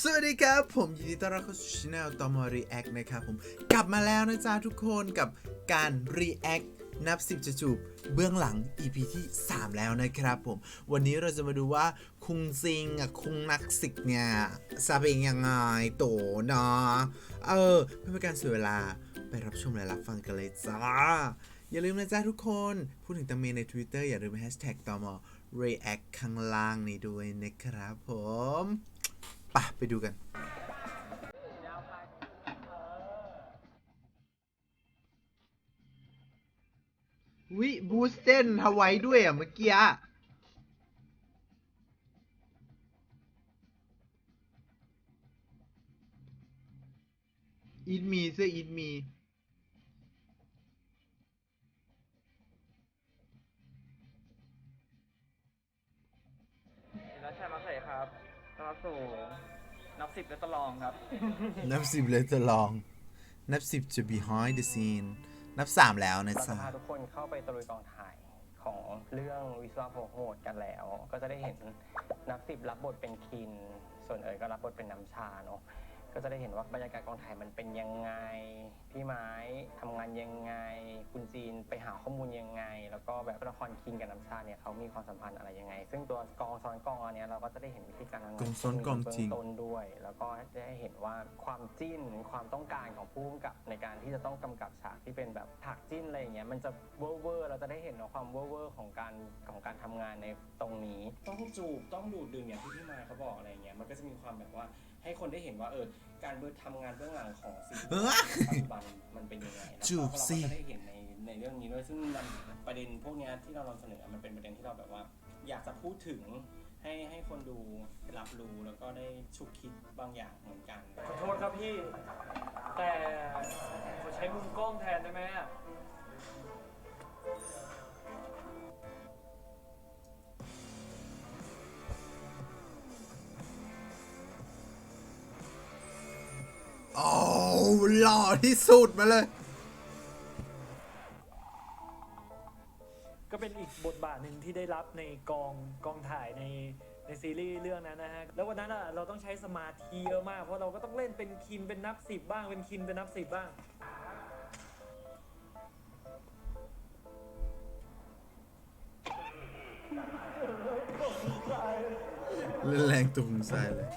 สวัสดีครับ ผมยินดีต้อนรับเข้าสู่ช anel ตอมอ React นะครับผมกลับมาแล้วนะจ๊ะทุกคนกับการ React นับ 10จะจูบเบื้องหลัง EP ที่ 3 แล้วนะครับผม วันนี้เราจะมาดูว่าคุงซิงอะคุงนักสิกเนี่ยจะเป็นยังไงโตเนาะเออเพื่อเป็นการเสียเวลาไปรับชมและรับฟังกันเลยจ้า อย่าลืมนะจ๊ะทุกคน พูดถึงตังเมใน Twitter อย่าลืมแฮชแท็กตอมอ React ข้างล่างนี้ด้วยนะครับผม ไปไปดูกัน วิบูสเซนทาไว้ด้วยอะเมื่อกี้อะอีทมีเสื้ออีทมีรัชชัยมาใส่ครับ ต้อนรับสู่นับสิบและตลองครับ นับสิบเลยจะลอง นับสิบจะ behind the scene นับสามแล้วนะเราจะจ๊ะพาทุกคนเข้าไปตะลุยกองถ่ายของเรื่องวิศวะโหโหดกันแล้ว ก็จะได้เห็นนักสิบรับบทเป็นคิน ส่วนเอ๋ยก็รับบทเป็นน้ำชาเนาะ ก็จะได้เห็นว่าบรรยากาศกองถ่ายมันเป็นยังไง พี่ไม้ทำงานยังไง คุณจีนไปหาข้อมูลยังไง แล้วก็แบบละครคินกับน้ำชาเนี่ยเขามีความสัมพันธ์อะไรยังไง ซึ่งตัวกองซ้อนกองอันเนี้ยเราก็จะได้เห็นวิธีการทำงานกองซ้อนกองจริง เบื้ต้นด้วย แล้วก็ได้เห็นว่าความจิ้นความต้องการของผู้กำกับในการที่จะต้องกำกับฉากที่เป็นแบบฉากจิ้นอะไรอย่างเงี้ยมันจะเวอร์เวอร์เราจะได้เห็นว่าความเวอร์เวอร์ของการของการทำงานในตรงนี้ ต้องจูบต้องดูดดื่มอย่างที่พี่มายเขาบอกอะไรเงี้ยมันก็จะมีความแบบว่า ให้คนได้เห็นว่าเออการเบิร์ทำงานเบื้องหลังของซีรีส์เอ้ยปัจจุบันมันเป็นยังไงแล้วก็จูบสิ เราก็จะได้เห็นในในเรื่องนี้ด้วยซึ่งมันประเด็นพวกเนี้ยที่เรานำเสนอมันเป็นประเด็นที่เราแบบว่า อยากจะพูดถึงให้ให้คนดูรับรู้แล้วก็ได้ฉุกคิดบางอย่างเหมือนกัน ขอโทษครับพี่ แต่ขอใช้มุมกล้องแทนได้ไหม ที่สุดมาเลย ก็เป็นอีกบทบาทหนึ่งที่ได้รับในกองกองถ่ายในในซีรีส์เรื่องนั้นนะฮะ แล้ววันนั้นอะเราต้องใช้สมาธิเยอะมาก เพราะเราก็ต้องเล่นเป็นคินเป็นนับสิบบ้าง เป็นคินเป็นนับสิบบ้าง เล่นแรงตุงใส่เลย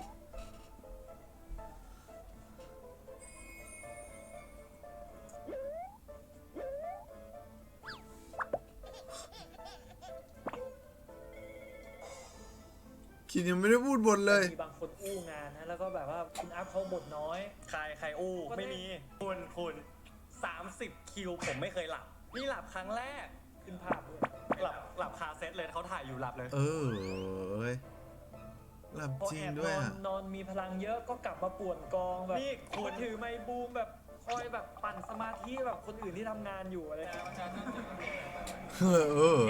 คิดยังไม่ได้พูดบทเลย มีบางคนอู้งานนะแล้วก็แบบว่าคุณอัพเขาบทน้อย ใครใครอู้ไม่มีคุณคุณสามสิบคิวผมไม่เคยหลับ นี่หลับครั้งแรกขึ้นภาพด้วยหลับหลับคาเซตเลยเขาถ่ายอยู่หลับเลยเออเว้ยหลับพอจริแองบด้วยนอนอะ นอนมีพลังเยอะก็กลับมาป่วนกองแบบนี่คุณถือไมค์บูมแบบคอยแบบปั่นสมาธิแบบคนอื่นที่ทำงานอยู่อะไรอย่างเงี้ย เออเออ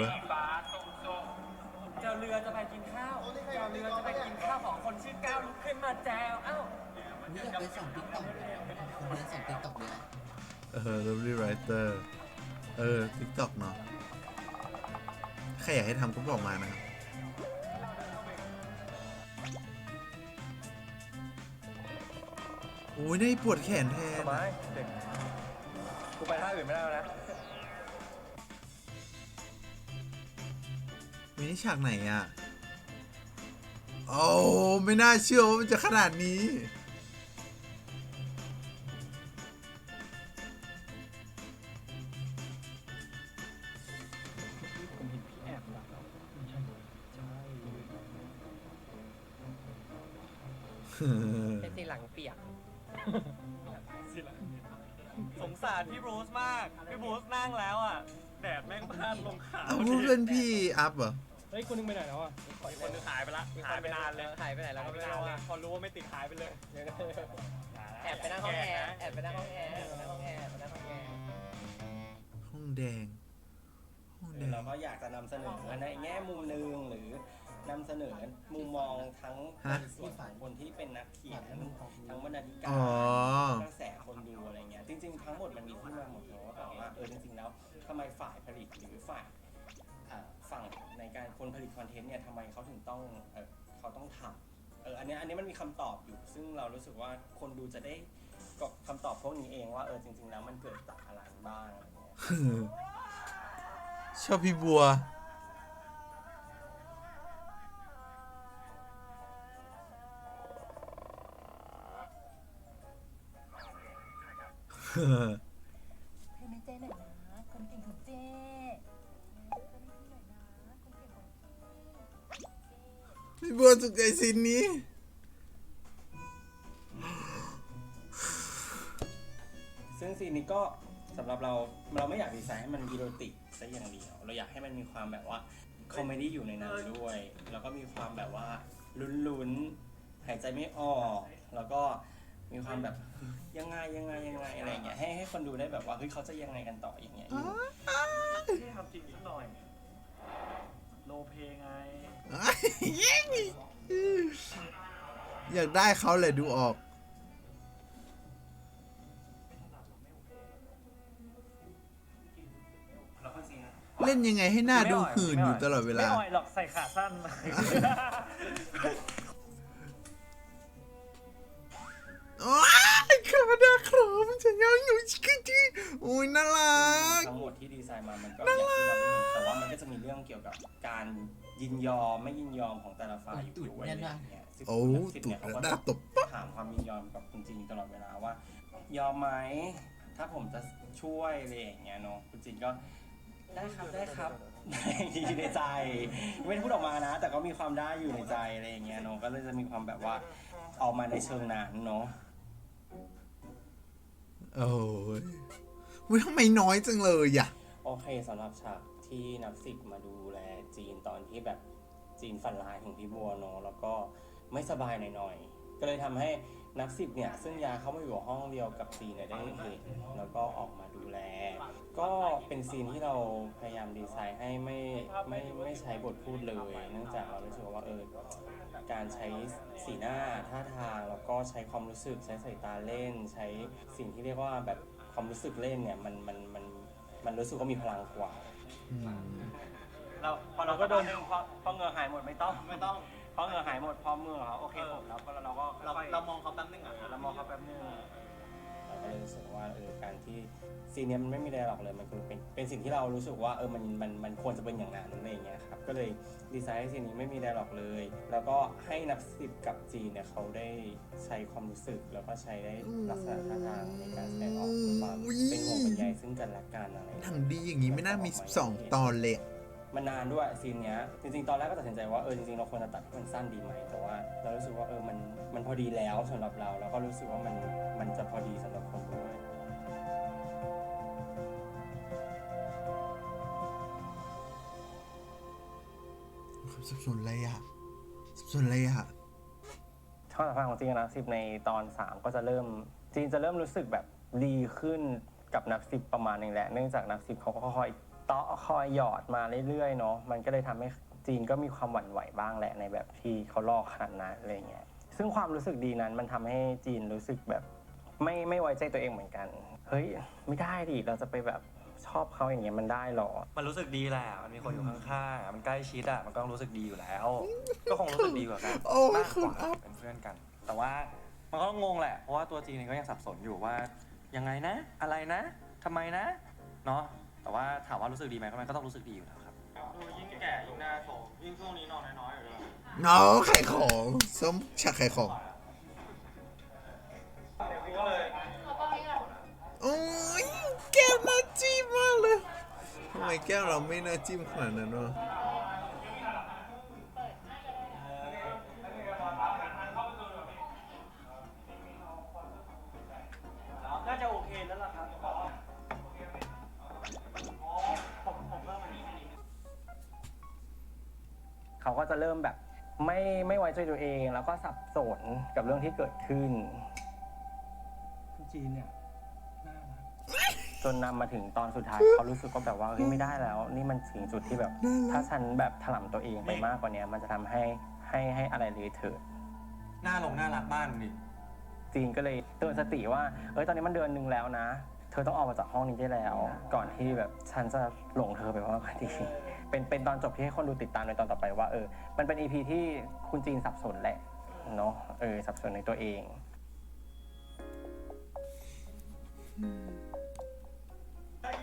เจ้าเรือจะไปกินข้าวเจ้าเรือจะไปกินข้าวของคนชื่อก้าวลุกขึ้นมาแจวอ้าวนี่อยากไปส่องติ๊กต็อกเลยคนนี้ส่องติ๊กต็อกเลยนะเออ lovely writer เออ TikTok เนาะใครอยากให้ทำก็บอกมานะครับโอ้ยนี่ปวดแขนแทนทำไมเด็กกูไปท่าอื่นไม่ได้แล้วนะวินี่ฉากไหนอะ โอ้ไม่น่าเชื่อว่ามันจะขนาดนี้ ผมเห็นพี่แอบหลับแล้วใช่ใช่เป็นสีหลังเปียก สงสารพี่บรูซมาก พี่บรูซนั่งแล้วอะ แดดแม่งพาดลงขาเอาพูดเป็นพี่อัพเหรอ เฮ้ยคนนึงไปไหนแล้วอะอีกคนนึงหายไปละหายไปนานเลยหายไปไหนแล้วก็ไม่หายรู้ไปนานเลยอะพอรู้ว่าไม่ติดหายไปเลย แอบไปนั่งห้องแอร์แอบไปนั่งห้องแอร์แอบไปนั่งห้องแอร์แอบไปนั่งห้องแอร์ห้องแดง ห้องแดง เราก็อยากจะนำเสนอในแง่มุมหนึ่งหรือนำเสนอมุมมองทั้งฮะ ในส่วนของคนที่เป็นนักเขียนทั้งบรรณาธิการอ๋อ กระแสคนดูอะไรเงี้ยจริง ๆ ทั้งหมดมันมีที่มาหมดเนอะแต่ว่าเออจริงๆแล้วทำไมฝ่ายผลิตหรือฝ่ายอ่า ฝั่งในการคนผลิตคอนเทนต์เนี่ยทำไมเขาถึงต้องเออเขาต้องทำเอออันนเนี้ยอันนี้มันมีคำตอบอยู่ ซึ่งเรารู้สึกว่าคนดูจะได้กรอกคำตอบพวกนี้เองว่าเออจริง ๆ แล้วมันเกิดจากอะไรบ้างอะไรเงี้ยชอบพี่บัวเพื่ บัวสุดใจสินนี้ ซึ่งซีนนี้ก็สำหรับเราเราไม่อยากดีไซน์ให้มันอีโรติกซะอย่างเดียว เราอยากให้มันมีความแบบว่าคอมเมดี้อยู่ในนั้นด้วย แล้วก็มีความแบบว่าลุ้นๆ หายใจไม่ออก แล้วก็มีความแบบยังไงยังไงยังไงอะไรอย่างเงี้ยให้ให้คนดูได้แบบว่าเฮ้ยเขาจะยังไงกันต่ออย่างเงี้ยอยู่ที่ทำจริงสักหน่อย อยากได้เขาเลยดูออก เล่นยังไงให้หน้าดูหื่นอยู่ตลอดเวลา ไม่อ่อยหรอกใส่ขาสั้นมาโอ้ย ขาดาครอมันจะยังอยู่ชิคกี้โอ้ยน่ารัก ทั้งหมดที่ดีไซน์มามันก็อย่างที่เราได้เห็นแต่ว่ามันก็จะมีเรื่องเกี่ยวกับการยินยอมไม่ยินยอมของแต่ละฝ่ายอยู่ด้วยอะไรอย่างเงี้ยซึ่งโอ้นักสิทธิ์ตุเนี่ยดเขาแล้วก็หน้าจะตบถามความยินยอมกับคุณจีนตลอดเวลาว่า ยอมไหมถ้าผมจะช่วยอะไรอย่างเงี้ยเนาะคุณจีนก็ได้ครับได้ครับอยู่ในใจ ไม่ได้พูดออกมานะ แต่ก็มีความได้อยู่ในใจอะไรอย่างเงี้ยเนาะก็เลยจะมีความแบบว่าออกมาในเชิงนั้นเนาะ โอ้ยอุ๊ยทำไมน้อยจังเลยอะ โอเคสำหรับฉากที่นับสิบมาดูแลจีนตอนที่แบบจีนฝันร้ายถึงพี่บัวเนาะแล้วก็ไม่สบายหน่อยๆ ก็เลยทำให้นับสิบเนี่ย ซึ่งยาเข้ามาอยู่ห้องเดียวกับจีนเนี่ยได้เห็นแล้วก็ออกมาดูแล ก็เป็นซีนที่เราพยายามดีไซน์ให้ไม่ไม่ไม่ใช้บทพูดเลย เนื่องจากเรารู้สึกว่าเออ การใช้สีหน้าท่าทาง แล้วก็ใช้ความรู้สึกใช้สายตาเล่น ใช้สิ่งที่เรียกว่าแบบความรู้สึกเล่นเนี่ยมันมันมันมันรู้สึกว่ามีพลังกว่าอืมเราพอเราก็โดนหนึ่งพอพอเหงื่อหายหมดไม่ต้องไม่ต้อง พอเหงื่อหายหมดพอมือเขาโอเคผมแล้วก็เราก็เราเรามองเขาแป๊บนึงอะเรามองเขาแป๊บนึง เราก็เลยรู้สึกว่าเออการที่ ซีนเนี้ยมันไม่มีอะไรหรอกเลยมันคือเป็นเป็นสิ่งที่เรารู้สึกว่าเออมันมันมันควรจะเป็นอย่างนั้นอะไรอย่างเงี้ยครับก็เลยดีไซน์ให้ซีนนี้ไม่มีอะไรหรอกเลย แล้วก็ให้นับสิบกับจีนเนี่ยเขาได้ใช้ความรู้สึกแล้วก็ใช้ได้ลักษณะท่าทางในการแสดงออกความเป็นห่วงเป็นใยซึ่งกันและกันอะไรอย่างหนัเงี้งยดีอย่างนี้ไม่น่ามี 12 ตอนเลยอะมันนานด้วยซีนเนี้ยจริงๆ ตอนแรกก็ตัดสินใจว่าเออจริงๆเราควรจะตัดให้มันสั้นดีไหมแต่ว่า เรารู้สึกว่าเออมันมันพอดีแล้วสำหรับเรา แล้วก็รู้สึกว่ามันมันจะพอดีสำหรับคน สับสนอะไรอะสับสนอะไรอะช่องทางของจีนนับสิบในตอน3ก็จะเริ่มจีนจะเริ่มรู้สึกแบบดีขึ้นกับนับสิบประมาณหนึงแหละเนื่องจากนับสิบเขาก็ค่อยเตาะคอยหยอดมาเรื่อยๆเนาะมันก็เลยทำให้จีนก็มีความหวั่นไหวบ้างแหละในแบบที่เขาลอกขนาดนั้นอะไรเงี้ยซึ่งความรู้สึกดีนั้นมันทำให้จีนรู้สึกแบบ ไม่ไม่ไว้ใจตัวเองเหมือนกัน เฮ้ย ไม่ได้ดิเราจะไปแบบ ชอบเขาอย่างเงี้ยมันได้หรอ มันรู้สึกดีแหละ มันมีคนอยู่ข้างๆอะมันใกล้ชิดอะ มันก็ต้องรู้สึกดีอยู่แล้ว ก็คงรู้สึกดีกว่ากันโอ้ยมากคุกณว่าอัพเป็นเพื่อนกัน แต่ว่ามันก็งงแหละ เพราะว่าตัวจีนเองก็ยังสับสนอยู่ว่า ยังไงนะ อะไรนะทำไมนะ เนาะ แต่ว่าถามว่ารู้สึกดีไหมก็มันก็ต้องรู้สึกดีอยู่แล้วครับยิ่งแก่ยิ่งหน้าโถยิ่งช่วงนี้นอนน้อยๆอยู่เลยเนาะขายของส้มชักขายของ แก้วเราไม่น่าจิ้มขนาดนั้นวะน่าจะโอเคแล้วล่ะครับผมผมว่ามันเขาก็จะเริ่มแบบไม่ไม่ไว้ใจตัวเอง แล้วก็สับสนกับเรื่องที่เกิดขึ้นคุณจีนเนี่ยน่ารัก จนนำมาถึงตอนสุดท้ายเขารู้สึกว่าแบบว่าเฮ้ยไม่ได้แล้ว นี่มันถึงจุดที่แบบ ถ้าฉันแบบถล่มตัวเองไปมากกว่านี้มันจะทำให้ให้ให้อะไรเลยเถิด หน้าลงน่ารักบ้านดิจีนก็เลยเตือนสติว่า เอ้ย ตอนนี้มันเดือนหนึ่งแล้วนะ เธอต้องออกมาจากห้องนี้ได้แล้ว ก่อนที่แบบฉันจะหลงเธอไปว่ากันดีเป็นเป็นตอนจบที่ให้คนดูติดตามในตอนต่อไปว่าเออ มันเป็นอีพีที่คุณจีนสับสนแหละเนาะ เออ สับสนในตัวเอง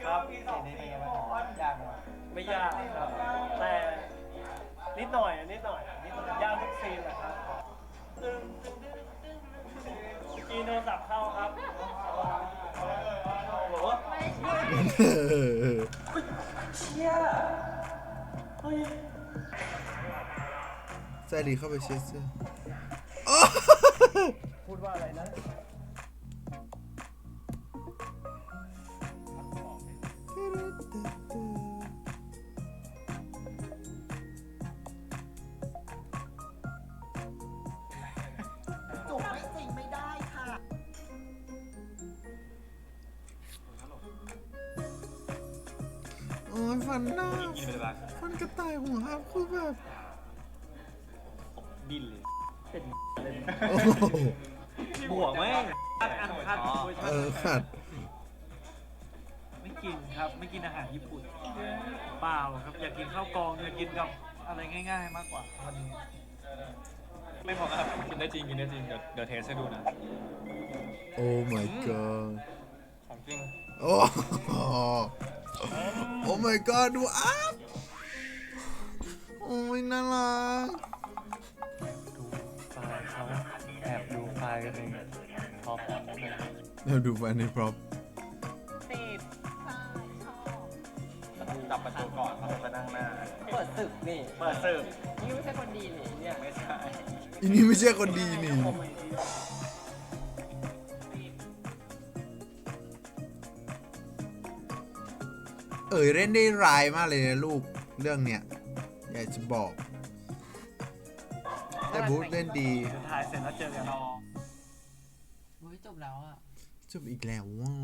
ครับซีนนี้เป็นไงบ้างยากไหมไม่ยากครับ แต่นิดหน่อยอะนิดหน่อยนิดหน่อยยากทุกซีนแหละครับตึ้งตึ้งตึ้งตึ้งตึ้งจีนโทรศัพท์เข้าครับบอกว่าใจดีเข้าไปเช็ดเสื้อพูดว่าอะไรนะ อ้ยฟันหน้าฟันกระต่ายหัวครับคือแบบดิ้นเลยโอ้โหบวกแม่งอัดอันคัดเออขัดไม่กินครับ ไม่กินอาหารญี่ปุ่นเปล่าครับอยากกินข้าวกองอยากกินกับอะไรง่ายๆมากกว่าวันนี้ไม่พอครับกินได้จริงกินได้จริงเดี๋ยวเดี๋ยวเทสให้ดูนะโอ้ my god ของจริงโอ้ โหโอ้ my god ดูอัพโอ้ยน่ารักดูไฟล์เขาแอบดูไฟล์กันเองพอพอเลยเราดูฟันในพร็อพจับประตูก่อนแล้วก็นั่งหน้า เปิดศึกนี่ เปิดสืบนี่ไม่ใช่คนดีนี่เนี่ยไม่ใช่ อันนี้ไม่ใช่คนดีนี่เอ๋ ยเล่นได้ร้ายมากเลยนะลูกเรื่องเนี้ยอยากจะบอก แต่บูธเล่นดีถ่ายเสร็จแล้วเจอกันเฮ้ยจบแล้วอะจบอีกแล้วว่า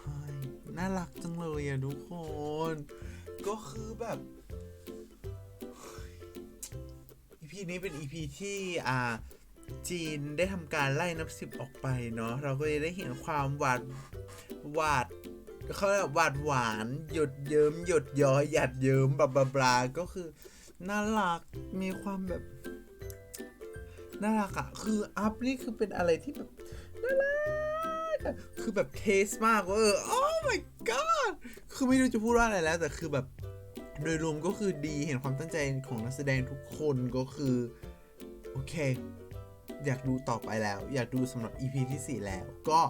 เฮ้ยน่ารักจังเลยอะทุกคน ก็คือแบบอีพีนี้เป็น EP ที่อ่าจีนได้ทำการไล่นับสิบออกไปเนาะเราก็จะได้เห็นความหวาดห วาดเขาเรียกหวาดหวานหยดเยิ้มหยดย้อยหยัดเยิ้มบลาบลาบลาก็คือน่ารักมีความแบบน่ารักอะคืออัพนี่คือเป็นอะไรที่แบบน่ารักคือแบบเทสมากเว่าเออ oh my god คือไม่รู้จะพูดว่าอะไรแล้ว แต่คือแบบโดยรวมก็คือดีเห็นความตั้งใจของนักแสดงทุกคนก็คือ โอเค อยากดูต่อไปแล้ว อยากดูสำหรับ EP ที่ 4 แล้ว ก็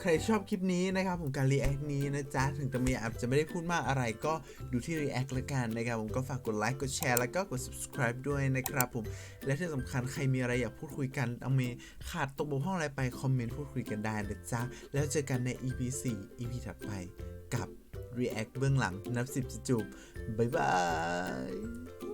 ใครชอบคลิปนี้นะครับผมการ react นี้นะจ๊ะ ถึงจะมีอาจจะไม่ได้พูดมากอะไรก็ดูที่ react ละกันนะครับผมก็ฝากกดไลค์กดแชร์แล้วก็กด subscribe ด้วยนะครับผมและที่สำคัญใครมีอะไรอยากพูดคุยกันเอาเมขาดตกบกพร่องอะไรไปคอมเมนต์พูดคุยกันได้นะจ๊ะ แล้วเจอกันใน EP 4 EP ถัดไปกับ react เบื้องหลังนับสิบจะจูบบ๊ายบาย